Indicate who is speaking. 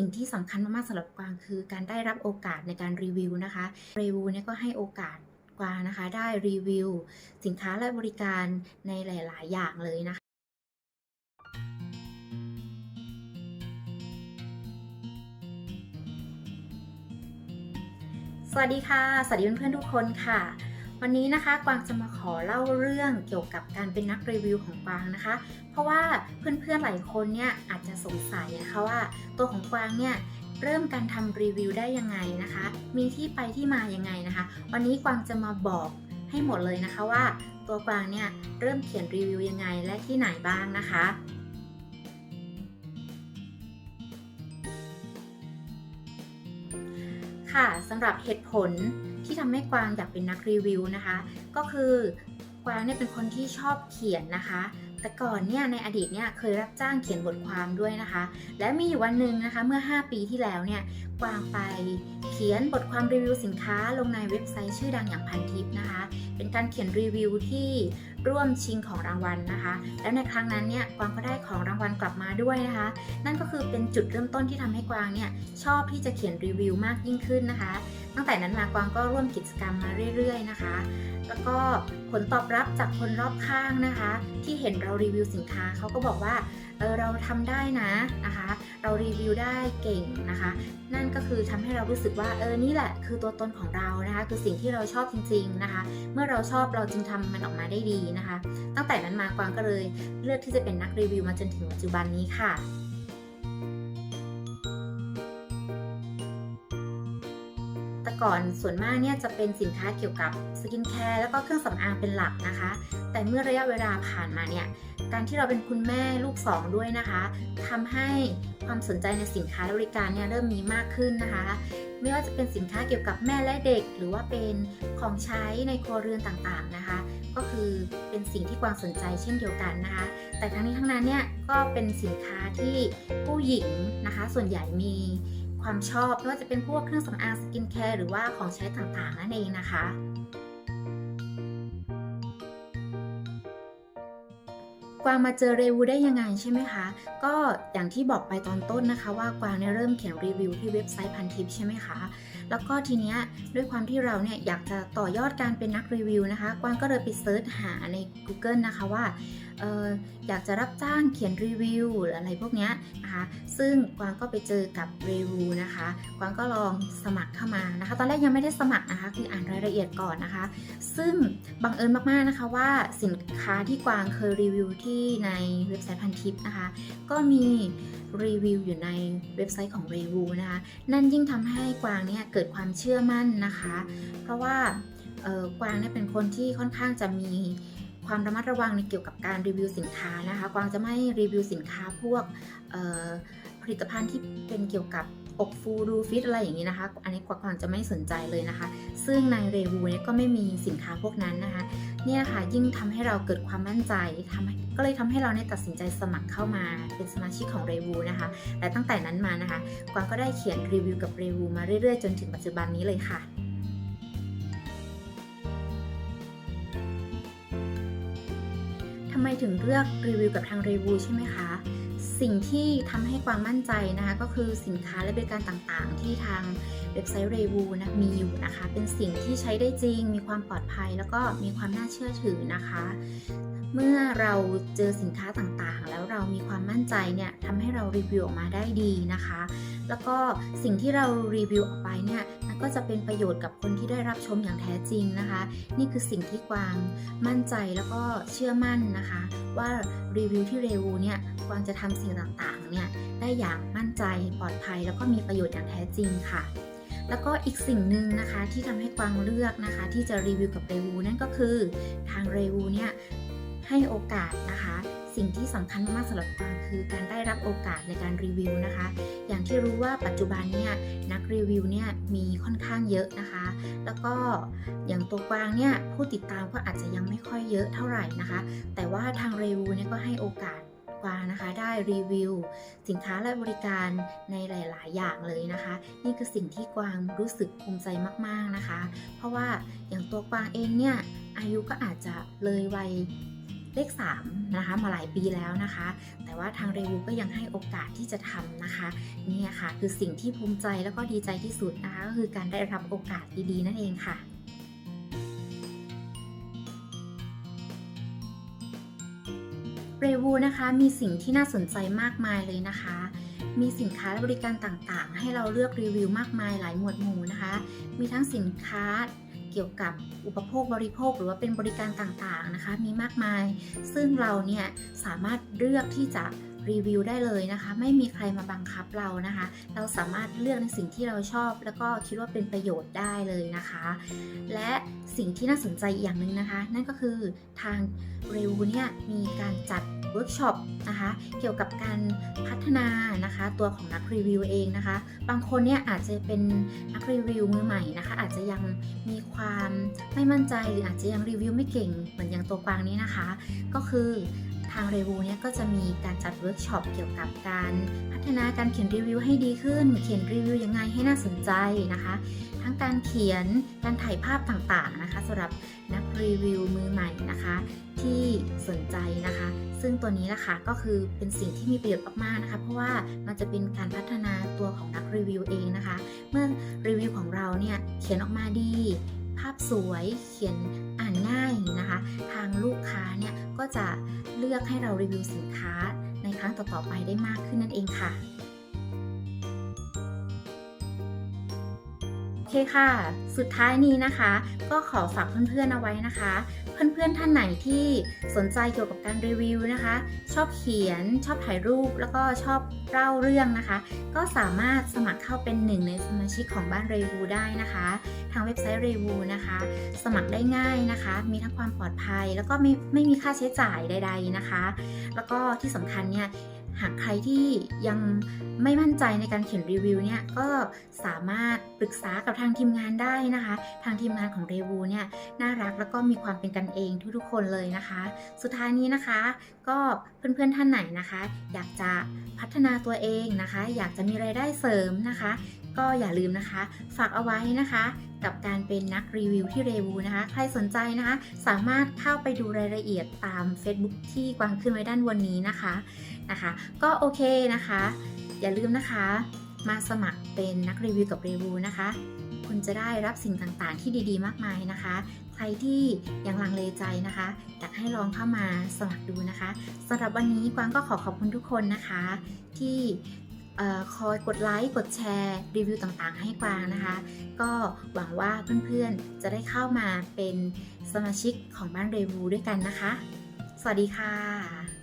Speaker 1: สิ่งที่สำคัญมากๆสำหรับกวางคือการได้รับโอกาสในการรีวิวนะคะรีวิวเนี่ยก็ให้โอกาสกวางนะคะ ได้รีวิว สินค้าและบริการในหลาย ๆ อย่างเลยนะคะสวัสดีค่ะ สวัสดีเพื่อนๆทุกคนค่ะ วันนี้นะคะกวางจะมาขอเล่าเรื่องเกี่ยวกับการเป็นนักรีวิวของกวางนะคะ เพราะว่าเพื่อนๆหลายคนเนี่ยอาจจะสงสัยนะคะว่า ตัวของกวางเนี่ยเริ่มการทำรีวิวได้ยังไงนะคะ มีที่ไปที่มายังไงนะคะ วันนี้กวางจะมาบอกให้หมดเลยนะคะว่า ตัวกวางเนี่ยเริ่มเขียนรีวิวยังไงและที่ไหนบ้างนะคะ ค่ะสำหรับเหตุผลที่ทำให้กวางอยากเป็นนักรีวิวนะคะ ก็คือกวางเนี่ยเป็นคนที่ชอบเขียนนะคะ แต่ก่อนเนี่ยในอดีตเนี่ยเคยรับจ้างเขียนบทความด้วยนะคะ และมีอยู่วันหนึ่งนะคะเมื่อ 5 ปีที่แล้วเนี่ยกวางไปเขียนบทความรีวิวสินค้าลงในเว็บไซต์ชื่อดังอย่างพันทิปนะคะ เป็นการเขียนรีวิวที่ ร่วมชิงของรางวัลนะคะ แล้วในครั้งนั้นเนี่ยกวางก็ได้ของรางวัลกลับมาด้วยนะคะ นั่นก็คือเป็นจุดเริ่มต้นที่ทำให้กวางเนี่ยชอบที่จะเขียนรีวิวมากยิ่งขึ้นนะคะ ตั้งแต่นั้นมากวางก็ร่วมกิจกรรมมาเรื่อย ๆ นะคะ แล้วก็ผลตอบรับจากคนรอบข้างนะคะ ที่เห็นเรารีวิวสินค้าเขาก็บอกว่า เออเราทำได้นะนะคะ เรารีวิวได้เก่งนะคะ นั่นก็คือทำให้เรารู้สึกว่าเออนี่แหละคือตัวตนของเรานะคะ คือสิ่งที่เราชอบจริง ๆนะคะ เมื่อเราชอบเราจึงทำมันออกมาได้ดีนะคะ ตั้งแต่นั้นมากวางก็เลยเลือกที่จะเป็นนักรีวิวมาจนถึงปัจจุบันนี้ค่ะแต่ก่อนส่วนมากเนี่ยจะเป็นสินค้าเกี่ยวกับสกินแคร์แล้วก็เครื่องสำอางเป็นหลักนะคะ แต่เมื่อระยะเวลาผ่านมาเนี่ย การที่เราเป็นคุณแม่ลูกสองด้วยนะคะทำให้ความสนใจในสินค้าและบริการเนี่ยเริ่มมีมากขึ้นนะคะ ไม่ว่าจะเป็นสินค้าเกี่ยวกับแม่และเด็ก หรือว่าเป็นของใช้ในครัวเรือนต่างๆนะคะ ก็คือเป็นสิ่งที่กวางสนใจเช่นเดียวกันนะคะ แต่ทั้งนี้ทั้งนั้นเนี่ยก็เป็นสินค้าที่ผู้หญิงนะคะ ส่วนใหญ่มีความชอบไม่ว่าจะเป็นพวกเครื่องสำอางสกินแคร์หรือว่าของใช้ต่างๆนั่นเองนะคะ กวางมาเจอเรวูได้ยังไงใช่ไหมคะ ก็อย่างที่บอกไปตอนต้นนะคะ ว่ากวางเนี่ยเริ่มเขียนรีวิวที่เว็บไซต์พันทิปใช่ไหมคะ แล้วก็ทีเนี้ยด้วยความที่เราเนี่ยอยากจะต่อยอดการเป็นนักรีวิวนะคะ กวางก็เลยไปเซิร์ชหาใน Google นะคะว่า อออยากจะรับจ้างเขียนรีวิวหรืออะไรพวกนี้นะคะซึ่งกวางก็ไปเจอกับเรวูนะคะกวางก็ลองสมัครเข้ามานะคะ ตอนแรกยังไม่ได้สมัครนะคะ คืออ่านรายละเอียดก่อนนะคะ ซึ่งบังเอิญมากๆนะคะว่าสินค้าที่กวางเคยรีวิวที่ในเว็บไซต์พันทิปนะคะ ก็มีรีวิวอยู่ในเว็บไซต์ของ r e v u นะคะ นั่นยิ่งทำให้กวางเนี่ยเกิดความเชื่อมั่นนะคะ เพราะว่ากวางเนี่ยเป็นคนที่ค่อนข้างจะมี ความระมัดระวังในเกี่ยวกับการรีวิวสินค้านะคะ กวางจะไม่รีวิวสินค้าพวกผลิตภัณฑ์ที่เป็นเกี่ยวกับอกฟูดูฟิตอะไรอย่างนี้นะคะ อันนี้กวางจะไม่สนใจเลยนะคะ ซึ่งในเรวูเนี่ยก็ไม่มีสินค้าพวกนั้นนะคะ เนี่ยค่ะยิ่งทำให้เราเกิดความมั่นใจทำให้ก็เลยทำให้เราเนี่ยตัดสินใจสมัครเข้ามาเป็นสมาชิกของเรวูนะคะ และตั้งแต่นั้นมานะคะ กวางก็ได้เขียนรีวิวกับเรวูมาเรื่อยๆ จนถึงปัจจุบันนี้เลยค่ะำไมถึงเลือกรีวิวกับทางรีวูใช่ไหมคะ สิ่งที่ทำให้ความมั่นใจนะคะก็คือสินค้าและบริการต่างๆ ที่ทางเว็บไซต์รีวูนะมีอยู่นะคะ เป็นสิ่งที่ใช้ได้จริง มีความปลอดภัย แล้วก็มีความน่าเชื่อถือนะคะ เมื่อเราเจอสินค้าต่างๆ แล้วเรามีความมั่นใจเนี่ยทำให้เรารีวิวออกมาได้ดีนะคะ แล้วก็สิ่งที่เรารีวิวออกไปเนี่ยมันก็จะเป็นประโยชน์กับคนที่ได้รับชมอย่างแท้จริงนะคะ นี่คือสิ่งที่กวางมั่นใจแล้วก็เชื่อมั่นนะคะ ว่ารีวิวที่เรวูเนี่ยกวางจะทำสิ่งต่างๆเนี่ยได้อย่างมั่นใจปลอดภัย แล้วก็มีประโยชน์อย่างแท้จริงค่ะแล้วก็อีกสิ่งหนึ่งนะคะที่ทำให้กวางเลือกนะคะ ที่จะรีวิวกับเรวูนั่นก็คือทางเรวูเนี่ย ให้โอกาสนะคะ สิ่งที่สำคัญมากๆสำหรับกวางคือการได้รับโอกาสในการรีวิวนะคะ อย่างที่รู้ว่าปัจจุบันเนี่ยนักรีวิวเนี่ยมีค่อนข้างเยอะนะคะ แล้วก็อย่างตัวกวางเนี่ยผู้ติดตามก็อาจจะยังไม่ค่อยเยอะเท่าไหร่นะคะ แต่ว่าทางเรวูเนี่ยก็ให้โอกาสกวางนะคะได้รีวิว สินค้าและบริการในหลาย ๆ อย่างเลยนะคะ นี่คือสิ่งที่กวางรู้สึกภูมิใจมาก ๆ นะคะ เพราะว่าอย่างตัวกวางเองเนี่ยอายุก็อาจจะเลยวัย เลข3นะคะมาหลายปีแล้วนะคะ แต่ว่าทางเรวิวก็ยังให้โอกาสที่จะทำนะคะเนี่ยค่ะคือสิ่งที่ภูมิใจแล้วก็ดีใจที่สุดนะคะก็คือการได้รับโอกาสดีๆนั่นเองค่ะเรวูนะคะมีสิ่งที่น่าสนใจมากมายเลยนะคะ มีสินค้าและบริการต่างๆ ให้เราเลือกรีวิวมากมายหลายหมวดหมู่นะคะ มีทั้งสินค้า เกี่ยวกับอุปโภคบริโภค หรือว่าเป็นบริการต่างๆนะคะ มีมากมาย ซึ่งเราเนี่ยสามารถเลือกที่จะรีวิวได้เลยนะคะ ไม่มีใครมาบังคับเรานะคะ เราสามารถเลือกในสิ่งที่เราชอบ แล้วก็คิดว่าเป็นประโยชน์ได้เลยนะคะ และสิ่งที่น่าสนใจอีกอย่างหนึ่งนะคะ นั่นก็คือทางเรวูเนี่ยมีการจัดเวิร์กช็อปนะคะ เกี่ยวกับการพัฒนา นะคะ ตัวของนักรีวิวเองนะคะ บางคนเนี่ยอาจจะเป็นนักรีวิวมือใหม่นะคะ อาจจะยังมีความไม่มั่นใจหรืออาจจะยังรีวิวไม่เก่งเหมือนอย่างตัวกวางนี้นะคะ ก็คือ ทางเรวูเนี่ยก็จะมีการจัดเวิร์กช็อปเกี่ยวกับการพัฒนาการเขียนรีวิวให้ดีขึ้น เขียนรีวิวยังไงให้น่าสนใจนะคะ ทั้งการเขียนการถ่ายภาพต่างๆนะคะสำหรับนักรีวิวมือใหม่นะคะ ที่สนใจนะคะ ซึ่งตัวนี้นะคะก็คือเป็นสิ่งที่มีประโยชน์มากๆนะคะเพราะว่ามันจะเป็นการพัฒนาตัวของนักรีวิวเองนะคะ เมื่อรีวิวของเราเนี่ยเขียนออกมาดี ภาพสวยเขียนอ่านง่ายนะคะ ทางลูกค้าเนี่ยก็จะเลือกให้เรารีวิวสินค้าในครั้งต่อๆไปได้มากขึ้นนั่นเองค่ะ อเคค่ะ สุดท้ายนี้นะคะ ก็ขอฝากเพื่อนๆเอาไว้นะคะ เพื่อนๆท่านไหนที่สนใจเกี่ยวกับการรีวิวนะคะ ชอบเขียน ชอบถ่ายรูป แล้วก็ชอบเล่าเรื่องนะคะ ก็สามารถสมัครเข้าเป็นหนึ่งในสมาชิกของบ้านเรวูได้นะคะ ทางเว็บไซต์เรวูนะคะ สมัครได้ง่ายนะคะ มีทั้งความปลอดภัย แล้วก็ไม่ไม่มีค่าใช้จ่ายใด ๆนะคะ แล้วก็ที่สำคัญเนี่ย หากใครที่ยังไม่มั่นใจในการเขียนรีวิวเนี่ยก็สามารถปรึกษากับทางทีมงานได้นะคะ ทางทีมงานของเรวูเนี่ยน่ารักแล้วก็มีความเป็นกันเองทุกๆคนเลยนะคะ สุดท้ายนี้นะคะ ก็เพื่อนๆท่านไหนนะคะ อยากจะพัฒนาตัวเองนะคะ อยากจะมีรายได้เสริมนะคะ ก็อย่าลืมนะคะ ฝากเอาไว้นะคะ กับการเป็นนักรีวิวที่เรวูนะคะ ใครสนใจนะคะ สามารถเข้าไปดูรายละเอียดตาม Facebook ที่กวางขึ้นไว้ด้านบนนี้นะคะนะคะ ก็โอเคนะคะ อย่าลืมนะคะ มาสมัครเป็นนักรีวิวกับเรวูนะคะ คุณจะได้รับสิ่งต่างๆ ที่ดีๆ มากมายนะคะ ใครที่ยังลังเลใจนะคะ อยากให้ลองเข้ามาสมัครดูนะคะสำหรับวันนี้กวางก็ขอขอบคุณทุกคนนะคะ ที่ คอยกดไลค์กดแชร์รีวิวต่างๆ ให้กวางนะคะ ก็หวังว่าเพื่อนๆ จะได้เข้ามาเป็นสมาชิกของบ้านเรวูด้วยกันนะคะ สวัสดีค่ะ